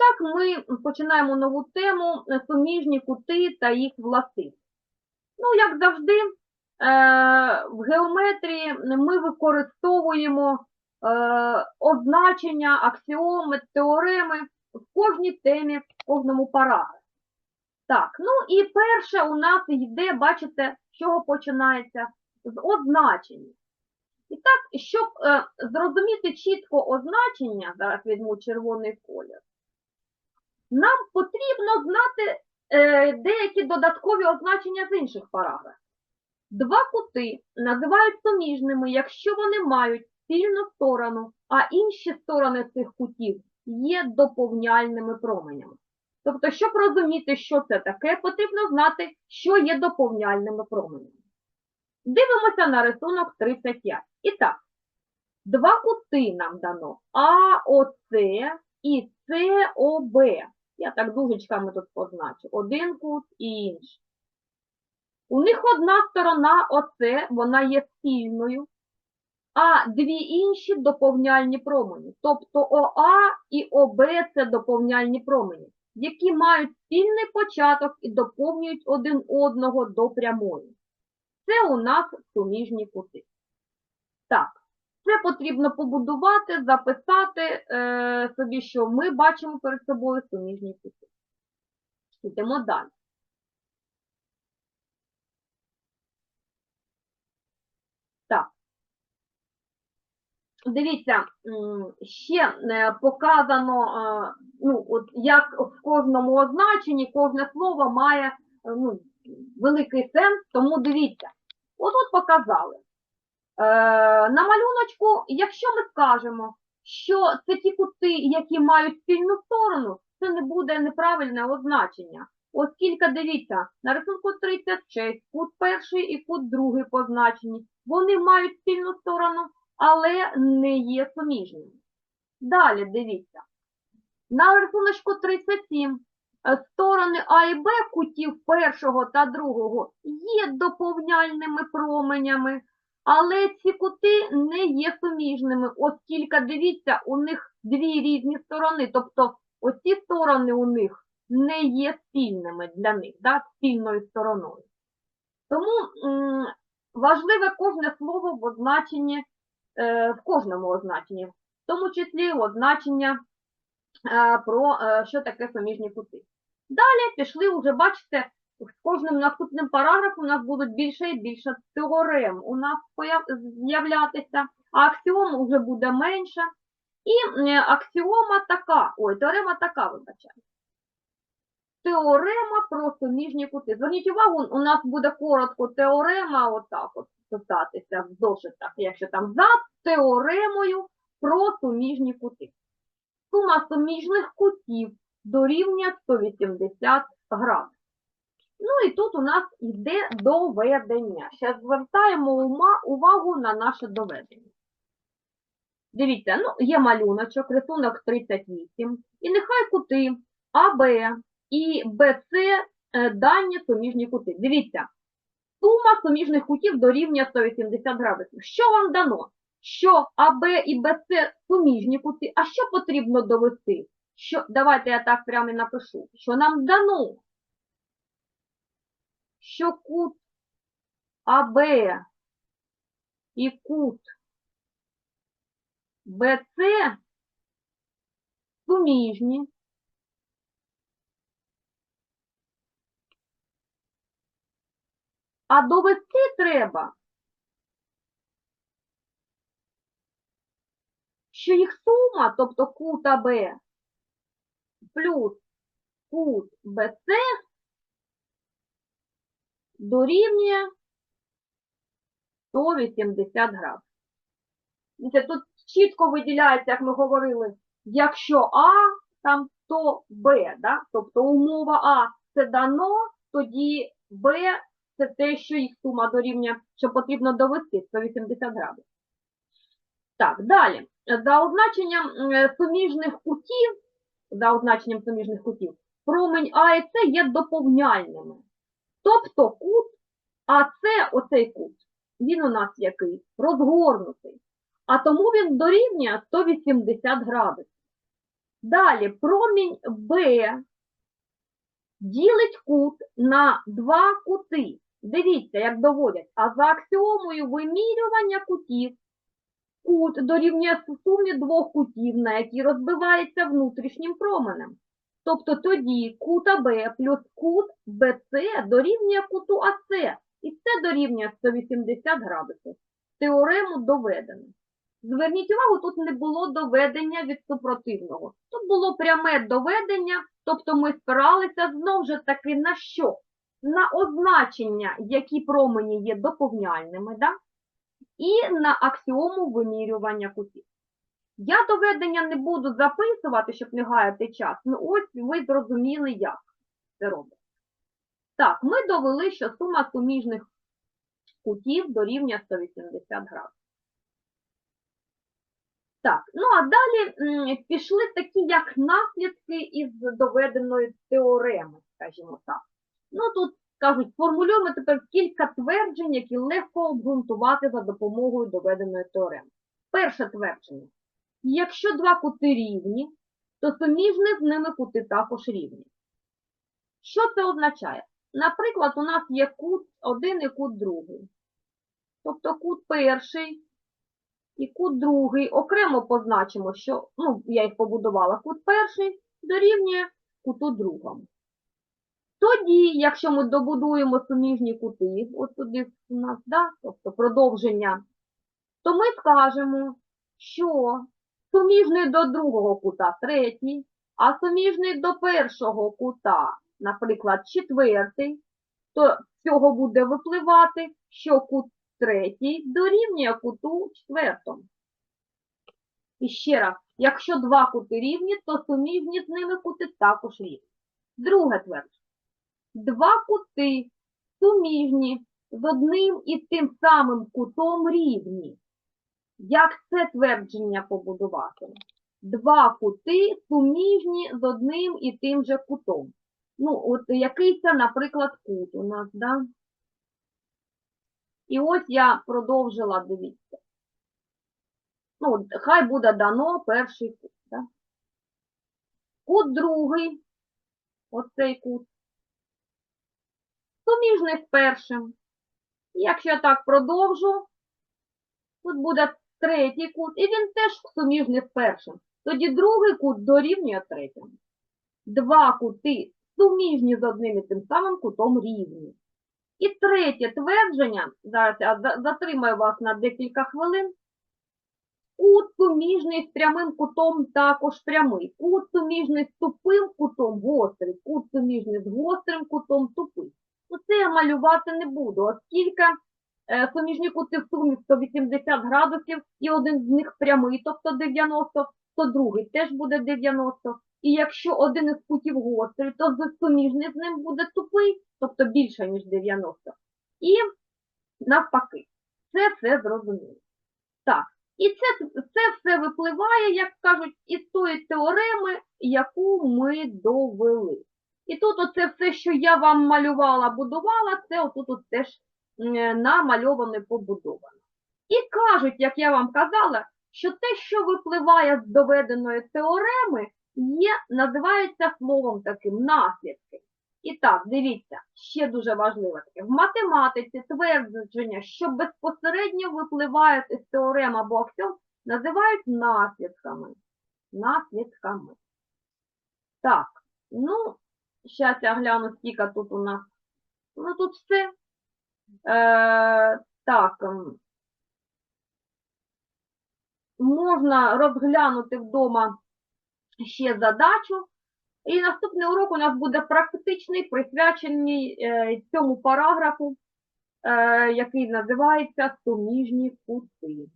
так ми починаємо нову тему е, суміжні кути та їх властивості. Ну, як завжди, е, в геометрії ми використовуємо е, означення, аксіоми, теореми в кожній темі, в кожному параграфі. Так, ну і перше у нас йде, бачите, з чого починається? З означення. І так, щоб зрозуміти чітко означення, зараз візьму червоний колір, нам потрібно знати е, деякі додаткові означення з інших параграфів. Два кути називають суміжними, якщо вони мають спільну сторону, а інші сторони цих кутів є доповняльними променями. Тобто, щоб розуміти, що це таке, потрібно знати, що є доповняльними променями. Дивимося на рисунок 35. І так, два кути нам дано АОЦ і СОБ. Я так дужечками тут позначу. Один кут і інший. У них одна сторона ОЦ, вона є спільною, а дві інші доповняльні промені. Тобто ОА і ОБ це доповняльні промені, які мають спільний початок і доповнюють один одного до прямої. Це у нас суміжні кути. Так, це потрібно побудувати, записати е, собі, що ми бачимо перед собою суміжні кути. Йдемо далі. Так. Дивіться, ще е, показано, е, ну, от як в кожному означенні кожне слово має е, ну, великий сенс, тому дивіться. От тут показали. Е, на малюночку, якщо ми скажемо, що це ті кути, які мають спільну сторону, це не буде неправильне означення. Оскільки, дивіться, на рисунку 36, кут перший і кут другий позначені, вони мають спільну сторону, але не є суміжними. Далі дивіться. На рисуночку 37 е, сторони А і Б кутів першого та другого є доповняльними променями, але ці кути не є суміжними, оскільки, дивіться, у них дві різні сторони, тобто оці сторони у них не є спільними для них, да, спільною стороною. Тому важливе кожне слово в означенні, е, в кожному означенні, в тому числі означення е, про е, що таке суміжні кути. Далі пішли, вже бачите, з кожним наступним параграфом у нас будуть більше і більше теорем у нас з'являтися, а аксіом вже буде менше. І аксіома така, ой, теорема така, вибачаю. Теорема про суміжні кути. Зверніть увагу, у нас буде коротко теорема, отак от писатися в зошитах, якщо там за теоремою про суміжні кути. Сума суміжних кутів дорівнює 180 градусів. Ну і тут у нас йде доведення. Зараз звертаємо увагу на наше доведення. Дивіться, ну, є малюночок, рисунок 38, і нехай кути АБ і БЦ е, дані суміжні кути. Дивіться, сума суміжних кутів дорівнює 180 градусів. Що вам дано? Що АБ і БЦ суміжні кути, а що потрібно довести? Що, давайте я так прямо і напишу, що нам дано, що кут АБ і кут БЦ суміжні. А довести треба, що їх сума, тобто кут АБ плюс кут БЦ дорівнює 180 градусів. Тут чітко виділяється, як ми говорили, якщо А, там то Б, да? тобто умова А це дано, тоді Б це те, що їх сума дорівнює, що потрібно довести 180 градусів. Так, далі. За означенням е, суміжних кутів, за означенням суміжних кутів, промень А і С є доповняльними. Тобто кут АС, оцей кут, він у нас який? Розгорнутий. А тому він дорівнює 180 градусів. Далі промінь Б ділить кут на два кути. Дивіться, як доводять. А за аксіомою вимірювання кутів кут дорівнює сумі двох кутів, на які розбивається внутрішнім променем. Тобто тоді кут АБ плюс кут БЦ дорівнює куту АС. І це дорівнює 180 градусів. Теорему доведено. Зверніть увагу, тут не було доведення від супротивного. Тут було пряме доведення, тобто ми спиралися знову ж таки на що? На означення, які промені є доповняльними, да? і на аксіому вимірювання кутів. Я доведення не буду записувати, щоб не гаяти час. Ну ось ви зрозуміли, як це робиться. Так, ми довели, що сума суміжних кутів дорівнює 180 градусів. Так, ну а далі пішли такі, як наслідки із доведеної теореми, скажімо так. Ну тут кажуть, формулюємо тепер кілька тверджень, які легко обґрунтувати за допомогою доведеної теореми. Перше твердження. Якщо два кути рівні, то суміжні з ними кути також рівні. Що це означає? Наприклад, у нас є кут один і кут другий. Тобто кут перший і кут другий. Окремо позначимо, що, ну, я їх побудувала, кут перший дорівнює куту другому. Тоді, якщо ми добудуємо суміжні кути, от туди у нас, да, тобто продовження, то ми скажемо, що суміжний до другого кута третій, а суміжний до першого кута, наприклад, четвертий, то з цього буде випливати, що кут третій дорівнює куту четвертому. І ще раз, якщо два кути рівні, то суміжні з ними кути також рівні. Друге твердження. Два кути суміжні з одним і тим самим кутом рівні. Як це твердження побудувати? Два кути суміжні з одним і тим же кутом. Ну, от який це, наприклад, кут у нас, да? І ось я продовжила, дивіться. Ну, хай буде дано перший кут. Да? Кут другий, оцей кут, суміжний з першим. І якщо я так продовжу, тут буде третій кут, і він теж суміжний з першим. Тоді другий кут дорівнює третьому. Два кути суміжні з одним і тим самим кутом рівні. І третє твердження, зараз я затримаю вас на декілька хвилин. Кут суміжний з прямим кутом також прямий. Кут суміжний з тупим кутом гострий. Кут суміжний з гострим кутом тупий. Ну, це я малювати не буду, оскільки суміжні кути в сумі 180 градусів, і один з них прямий, тобто 90, то другий теж буде 90. І якщо один із кутів гострий, то суміжний з ним буде тупий, тобто більше, ніж 90. І навпаки, це все зрозуміло. Так, і це, це все випливає, як кажуть, із тої теореми, яку ми довели. І тут оце все, що я вам малювала, будувала, це отут от теж е, намальовано і побудовано. І кажуть, як я вам казала, що те, що випливає з доведеної теореми, є, називається словом таким наслідки. І так, дивіться, ще дуже важливо таке. В математиці твердження, що безпосередньо випливають із теорем або аксіом, називають наслідками. Наслідками. Так, ну, зараз я гляну, скільки тут у нас. Ну, тут все. Е, так, можна розглянути вдома ще задачу. І наступний урок у нас буде практичний, присвячений е, цьому параграфу, е, який називається Суміжні кути.